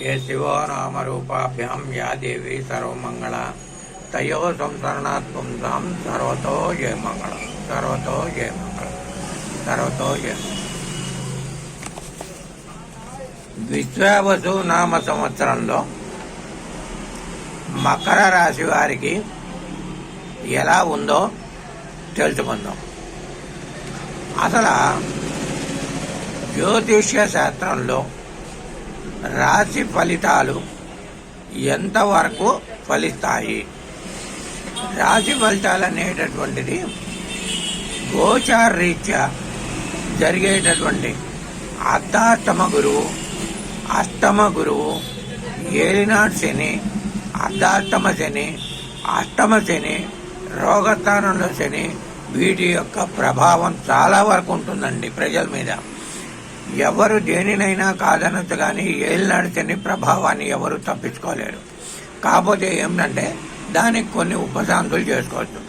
ఏ శివో నామరూపాభ్యాం yeah దేవి సర్వమంగళ తయో సంసరణాత్ పుంసాం సర్వతో జయ మంగళ సర్వతో జయ మంగళ సర్వతో జయ విశ్వావసు నామ సంవత్సరంలో మకర రాశి వారికి ఎలా ఉందో తెలుసుకుందాం. అసలు జ్యోతిష్య శాస్త్రంలో రాశి ఫలితాలు ఎంతవరకు ఫలిస్తాయి? రాశి ఫలితాలు అనేటటువంటిది గోచార రీత్యా జరిగేటటువంటి అర్ధాష్టమ గురువు అష్టమ గురువు ఏలినాడు శని అర్ధాష్టమ శని అష్టమ శని రోగస్థానంలో శని వీటి యొక్క ప్రభావం చాలా వరకు ఉంటుందండి ప్రజల మీద. ఎవరు దేనినైనా కాదనొచ్చు కానీ ఏలినాడు శని ప్రభావాన్ని ఎవరు తప్పించుకోలేరు. కాకపోతే ఏమిటంటే దానికి కొన్ని ఉపశాంతులు చేసుకోవచ్చు.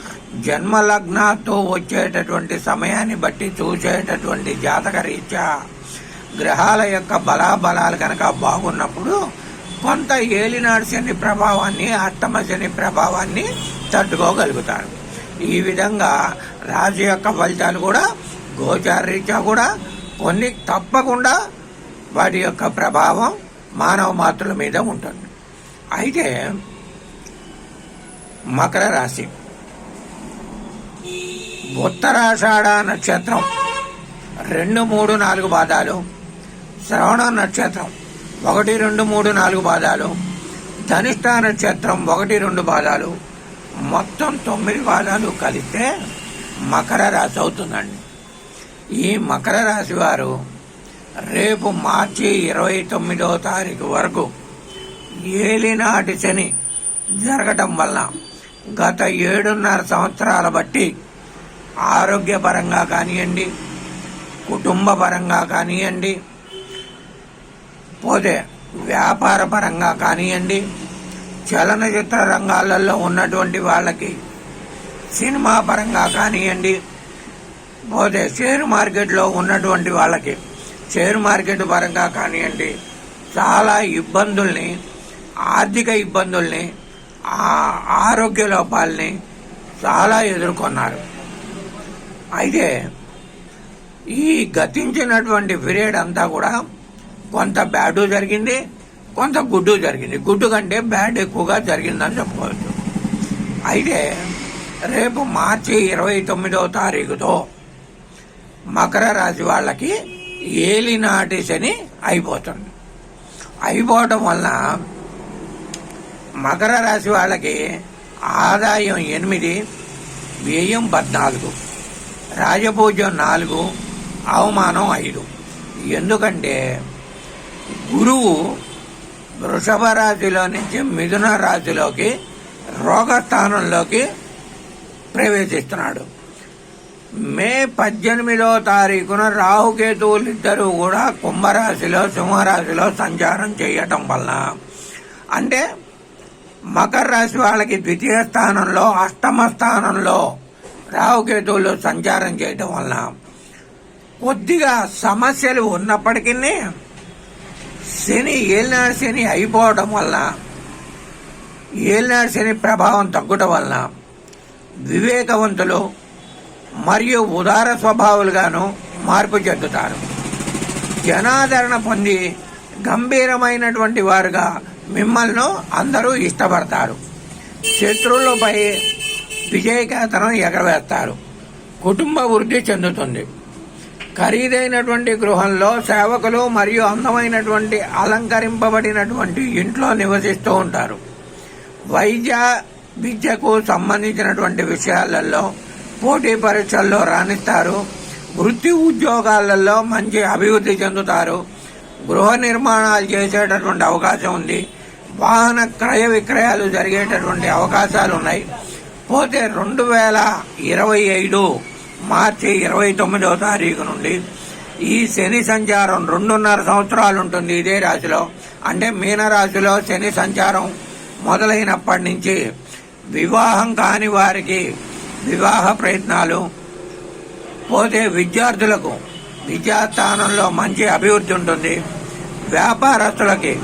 జన్మలగ్నాతో వచ్చేటటువంటి సమయాన్ని బట్టి చూసేటటువంటి జాతక రీత్యా గ్రహాల యొక్క బలాబలాలు కనుక బాగున్నప్పుడు కొంత ఏలినాడు శని ప్రభావాన్ని అష్టమ శని ప్రభావాన్ని తట్టుకోగలుగుతారు. ఈ విధంగా రాజు యొక్క ఫలితాలు కూడా గోచార రీత్యా కూడా కొన్ని తప్పకుండా వాటి యొక్క ప్రభావం మానవ మాతృల మీద ఉంటుంది. అయితే మకర రాశి. ఉత్తరాషాఢ నక్షత్రం రెండు మూడు నాలుగు పాదాలు. శ్రవణ నక్షత్రం ఒకటి రెండు మూడు నాలుగు పాదాలు. ధనిష్ట నక్షత్రం ఒకటి రెండు పాదాలు. మొత్తం తొమ్మిది పాదాలు కలిస్తే మకర రాశి అవుతుందండి. ఈ మకర రాశి వారు రేపు మార్చి ఇరవై తొమ్మిదవ తారీఖు వరకు ఏలినాటి శని జరగటం వలన గత ఏడున్నర సంవత్సరాల బట్టి ఆరోగ్యపరంగా కానివ్వండి కుటుంబ పరంగా కానివ్వండి పోతే వ్యాపార పరంగా కానివ్వండి చలనచిత్ర రంగాలలో ఉన్నటువంటి వాళ్ళకి సినిమా పరంగా కానివ్వండి పోతే షేర్ మార్కెట్లో ఉన్నటువంటి వాళ్ళకి షేర్ మార్కెట్ పరంగా కానివ్వండి చాలా ఇబ్బందుల్ని ఆర్థిక ఇబ్బందుల్ని ఆరోగ్య లోపాలని చాలా ఎదుర్కొన్నారు. అయితే ఈ గతించినటువంటి పీరియడ్ అంతా కూడా కొంత బ్యాడు జరిగింది కొంత గుడ్డు జరిగింది. గుడ్డు కంటే బ్యాడ్ ఎక్కువగా జరిగిందని చెప్పుకోవచ్చు. అయితే రేపు మార్చి ఇరవై తొమ్మిదవ తారీఖుతో మకర రాశి వాళ్ళకి ఏలినాటి శని అయిపోతుంది. అయిపోవటం వలన మకర రాశి వాళ్ళకి ఆదాయం ఎనిమిది వ్యయం పద్నాలుగు రాజపూజ్యం నాలుగు అవమానం ఐదు. ఎందుకంటే గురువు వృషభ రాశిలో నుంచి మిథున రాశిలోకి రోగస్థానంలోకి ప్రవేశిస్తున్నాడు. మే పద్దెనిమిదో తారీఖున రాహుకేతువులు ఇద్దరు కూడా కుంభరాశిలో సింహరాశిలో సంచారం చేయటం వలన. అంటే మకర రాశి వాళ్ళకి ద్వితీయ స్థానంలో అష్టమ స్థానంలో రాహుకేతువులు సంచారం చేయటం వలన. కొద్దిగా సమస్యలు ఉన్నప్పటికీ శని ఏలినాడు శని అయిపోవడం వలన ఏలినాడు శని ప్రభావం తగ్గటం వలన వివేకవంతులు మరియు ఉదార స్వభావులుగాను మార్పు చెందుతారు. జనాదరణ పొంది గంభీరమైనటువంటి వారుగా మిమ్మల్ని అందరూ ఇష్టపడతారు. శత్రువులపై విజయకేతనం ఎగరవేస్తారు. కుటుంబ వృద్ధి చెందుతుంది. ఖరీదైనటువంటి గృహంలో సేవకులు మరియు అందమైనటువంటి అలంకరింపబడినటువంటి ఇంట్లో నివసిస్తూ ఉంటారు. వైద్య విద్యకు సంబంధించినటువంటి విషయాలలో పోటీ పరీక్షల్లో రాణిస్తారు. వృత్తి ఉద్యోగాలలో మంచి అభివృద్ధి చెందుతారు. గృహ నిర్మాణాలు చేసేటటువంటి అవకాశం ఉంది. వాహన క్రయ విక్రయాలు జరిగేటటువంటి అవకాశాలు ఉన్నాయి. పోతే రెండు వేల ఇరవై ఐదు మార్చి ఇరవై తొమ్మిదవ తారీఖు నుండి ఈ శని సంచారం రెండున్నర సంవత్సరాలు ఉంటుంది ఇదే రాశిలో. అంటే మీనరాశిలో శని సంచారం మొదలైనప్పటి నుంచి వివాహం కాని వారికి వివాహ ప్రయత్నాలు. పోతే విద్యార్థులకు విద్యాస్థానంలో మంచి అభివృద్ధి ఉంటుంది. వ్యాపారస్తులకి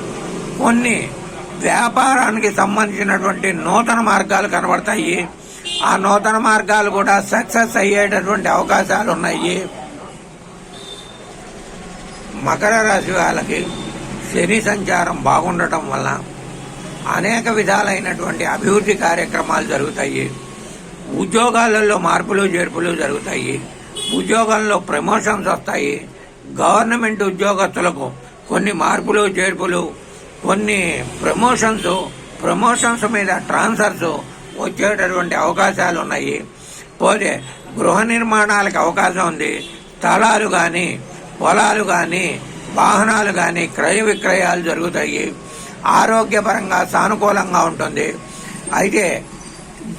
కొన్ని వ్యాపారానికి సంబంధించినటువంటి నూతన మార్గాలు కనబడతాయి. ఆ నూతన మార్గాలు కూడా సక్సెస్ అయ్యేటటువంటి అవకాశాలు ఉన్నాయి. మకర రాశి వాళ్ళకి శని సంచారం బాగుండటం వల్ల అనేక విధాలైనటువంటి అభివృద్ధి కార్యక్రమాలు జరుగుతాయి. ఉద్యోగాలలో మార్పులు చేర్పులు జరుగుతాయి. ఉద్యోగంలో ప్రమోషన్స్ వస్తాయి. గవర్నమెంట్ ఉద్యోగస్తులకు కొన్ని మార్పులు చేర్పులు కొన్ని ప్రమోషన్స్ ప్రమోషన్స్ మీద ట్రాన్స్ఫర్స్ వచ్చేటటువంటి అవకాశాలు ఉన్నాయి. పోతే గృహ నిర్మాణాలకు అవకాశం ఉంది. స్థలాలు కానీ పొలాలు కానీ వాహనాలు కానీ క్రయ విక్రయాలు జరుగుతాయి. ఆరోగ్యపరంగా సానుకూలంగా ఉంటుంది. అయితే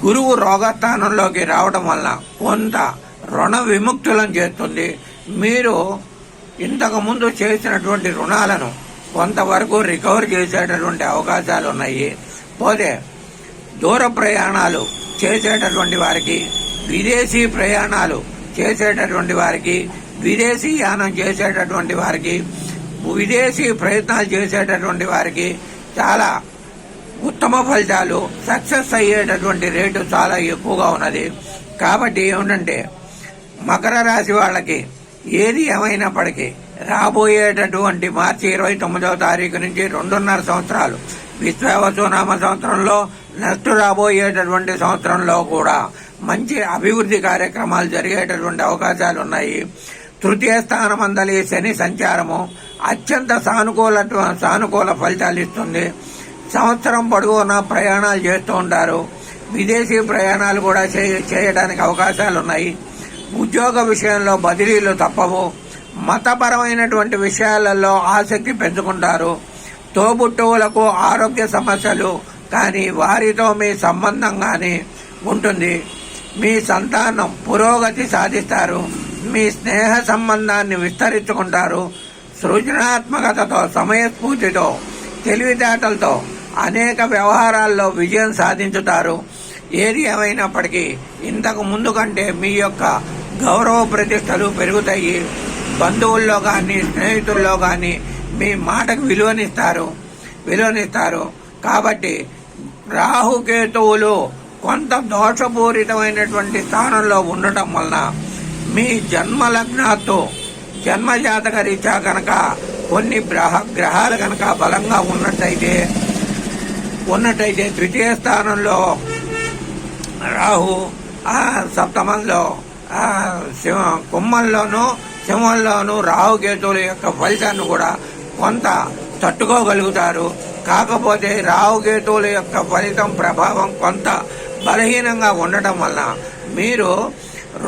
గురువు రోగస్థానంలోకి రావడం వల్ల కొంత రుణ విముక్తులను చేస్తుంది. మీరు ఇంతకుముందు చేసినటువంటి రుణాలను కొంతవరకు రికవర్ చేసేటటువంటి అవకాశాలు ఉన్నాయి. పోతే దూర ప్రయాణాలు చేసేటటువంటి వారికి విదేశీ ప్రయాణాలు చేసేటటువంటి వారికి విదేశీ యానం చేసేటటువంటి వారికి విదేశీ ప్రయత్నాలు చేసేటటువంటి వారికి చాలా ఉత్తమ ఫలితాలు సక్సెస్ అయ్యేటటువంటి రేటు చాలా ఎక్కువగా ఉన్నది. కాబట్టి ఏమిటంటే మకర రాశి వాళ్ళకి ఏది ఏమైనప్పటికీ రాబోయేటటువంటి మార్చి ఇరవై తొమ్మిదవ తారీఖు నుంచి రెండున్నర సంవత్సరాలు విశ్వావసునామ సంవత్సరంలో నెక్స్ట్ రాబోయేటటువంటి సంవత్సరంలో కూడా మంచి అభివృద్ధి కార్యక్రమాలు జరిగేటటువంటి అవకాశాలు ఉన్నాయి. తృతీయ స్థానం అందలి శని సంచారము అత్యంత సానుకూల సానుకూల ఫలితాలు ఇస్తుంది. సంవత్సరం పొడవునా ప్రయాణాలు చేస్తూ ఉంటారు. విదేశీ ప్రయాణాలు కూడా చేయడానికి అవకాశాలు ఉన్నాయి ఉద్యోగ విషయంలో బదిలీలు తప్పవు. మతపరమైనటువంటి విషయాలలో ఆసక్తి పెంచుకుంటారు. తోబుట్టువులకు ఆరోగ్య సమస్యలు కానీ వారితో మీ సంబంధం కానీ ఉంటుంది. మీ సంతానం పురోగతి సాధిస్తారు. మీ స్నేహ సంబంధాన్ని విస్తరించుకుంటారు. సృజనాత్మకతతో సమయస్ఫూర్తితో తెలివితేటలతో అనేక వ్యవహారాల్లో విజయం సాధించుతారు. ఏది ఏమైనప్పటికీ ఇంతకు ముందు కంటే మీ యొక్క గౌరవ ప్రతిష్టలు పెరుగుతాయి. బంధువుల్లో కానీ స్నేహితుల్లో కానీ మీ మాటకు విలువనిస్తారు. విలువనిస్తారు. కాబట్టి రాహుకేతువులు కొంత దోషపూరితమైనటువంటి స్థానంలో ఉండటం వలన మీ జన్మలగ్నాతో జన్మజాతక రీత్యా కనుక కొన్ని గ్రహ గ్రహాలు కనుక బలంగా ఉన్నట్టయితే ఉన్నట్టయితే ద్వితీయ స్థానంలో రాహు సప్తమంలో సింహ కుంభంలోను సింహంలోను రాహుకేతువుల యొక్క ఫలితాన్ని కూడా కొంత తట్టుకోగలుగుతారు. కాకపోతే రాహుకేతువుల యొక్క ఫలితం ప్రభావం కొంత బలహీనంగా ఉండటం వలన మీరు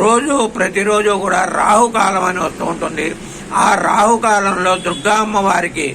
రోజు ప్రతిరోజు కూడా రాహుకాలం అని వస్తూ ఉంటుంది. ఆ రాహుకాలంలో దుర్గా అమ్మవారికి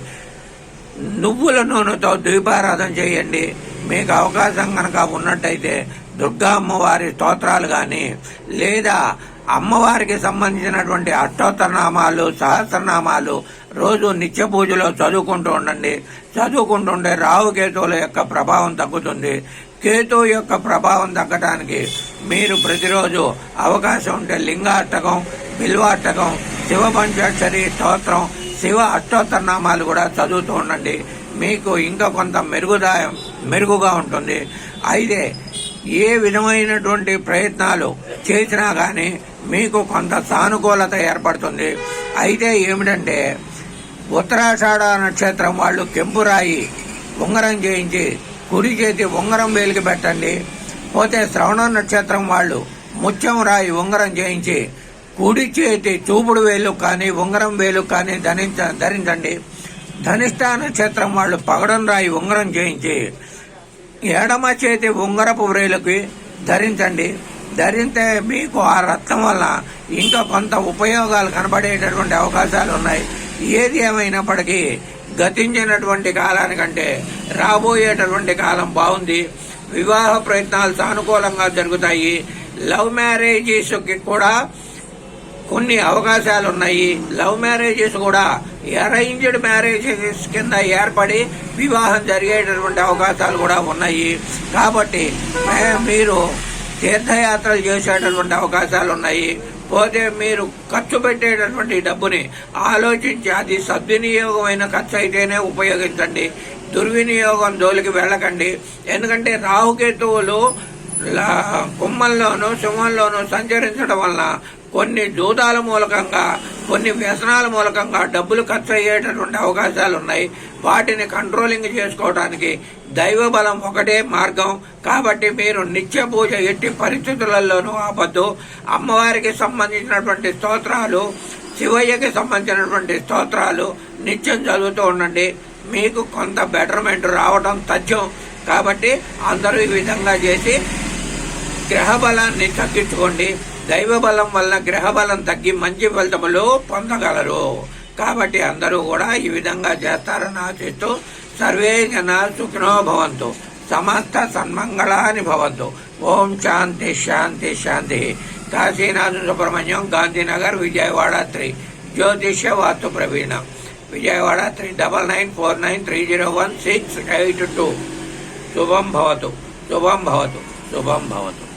నువ్వుల నూనెతో దీపారాధన చేయండి. మీకు అవకాశం కనుక ఉన్నట్టయితే దుర్గా అమ్మవారి స్తోత్రాలు కానీ లేదా అమ్మవారికి సంబంధించినటువంటి అష్టోత్తరనామాలు సహస్రనామాలు రోజు నిత్య పూజలో చదువుకుంటూ ఉండండి. చదువుకుంటుంటే రాహుకేతువుల యొక్క ప్రభావం తగ్గుతుంది. కేతు యొక్క ప్రభావం తగ్గడానికి మీరు ప్రతిరోజు అవకాశం ఉంటే లింగాష్టకం బిల్వాష్టకం శివ పంచాక్షరి స్తోత్రం శివ అష్టోత్తరనామాలు కూడా చదువుతూ ఉండండి. మీకు ఇంకా కొంత మెరుగుదాయం మెరుగుగా ఉంటుంది. అయితే ఏ విధమైనటువంటి ప్రయత్నాలు చేసినా కానీ మీకు కొంత సానుకూలత ఏర్పడుతుంది. అయితే ఏమిటంటే ఉత్తరాషాఢ నక్షత్రం వాళ్ళు కెంపురాయి ఉంగరం చేయించి కుడి చేతి ఉంగరం వేలికి పెట్టండి. పోతే శ్రవణ నక్షత్రం వాళ్ళు ముత్యం రాయి ఉంగరం చేయించి కుడి చేతి చూపుడు వేలు కానీ ఉంగరం వేలు కానీ ధనించ ధరించండి. ధనిష్ట నక్షత్రం వాళ్ళు పగడం రాయి ఉంగరం చేయించి ఎడమ చేతి ఉంగరపు వ్రేలుకి ధరించండి. ధరిస్తే మీకు ఆ రత్నం వల్ల ఇంకా కొంత ఉపయోగాలు కనబడేటటువంటి అవకాశాలు ఉన్నాయి. ఏది ఏమైనప్పటికీ గతించినటువంటి కాలానికంటే రాబోయేటటువంటి కాలం బాగుంది. వివాహ ప్రయత్నాలు సానుకూలంగా జరుగుతాయి. లవ్ మ్యారేజెస్కి కూడా కొన్ని అవకాశాలు ఉన్నాయి లవ్ మ్యారేజెస్ కూడా అరేంజ్డ్ మ్యారేజెస్ కింద ఏర్పడి వివాహం జరిగేటటువంటి అవకాశాలు కూడా ఉన్నాయి. కాబట్టి మీరు తీర్థయాత్రలు చేసేటటువంటి అవకాశాలు ఉన్నాయి పోతే మీరు ఖర్చు పెట్టేటటువంటి డబ్బుని ఆలోచించి అది సద్వినియోగమైన ఖర్చు అయితేనే ఉపయోగించండి. దుర్వినియోగం జోలికి వెళ్ళకండి. ఎందుకంటే రాహుకేతువులు లా- శివంలోనూ సింహంలోను సంచరించడం వలన కొన్ని జూదాల మూలకంగా కొన్ని వ్యసనాల మూలకంగా డబ్బులు ఖర్చు అయ్యేటటువంటి అవకాశాలు ఉన్నాయి వాటిని కంట్రోలింగ్ చేసుకోవడానికి దైవ బలం ఒకటే మార్గం. కాబట్టి మీరు నిత్య పూజ ఎట్టి పరిస్థితులలోనూ ఆపద్దు. అమ్మవారికి సంబంధించినటువంటి స్తోత్రాలు శివయ్యకి సంబంధించినటువంటి స్తోత్రాలు నిత్యం చదువుతూ ఉండండి. మీకు కొంత బెటర్మెంట్ రావడం తథ్యం. కాబట్టి అందరూ ఈ విధంగా చేసి గ్రహ బలాన్ని తగ్గించుకోండి. దైవ బలం వల్ల గ్రహ బలం తగ్గి మంచి ఫలితములు పొందగలరు. కాబట్టి అందరూ కూడా ఈ విధంగా చేస్తారని ఆశిస్తూ సర్వే జన సుఖినో భవంతు. సమస్త సన్మంగళాని భవంతు. ఓం శాంతి శాంతి శాంతి. కాశీనాథ సుబ్రహ్మణ్యం గాంధీనగర్ విజయవాడ త్రీ. జ్యోతిష్య వాస్తు ప్రవీణ. Vijayawada three double nine four nine three zero one six eight two. శుభం భవతు. శుభం భవతు. శుభం భవతు.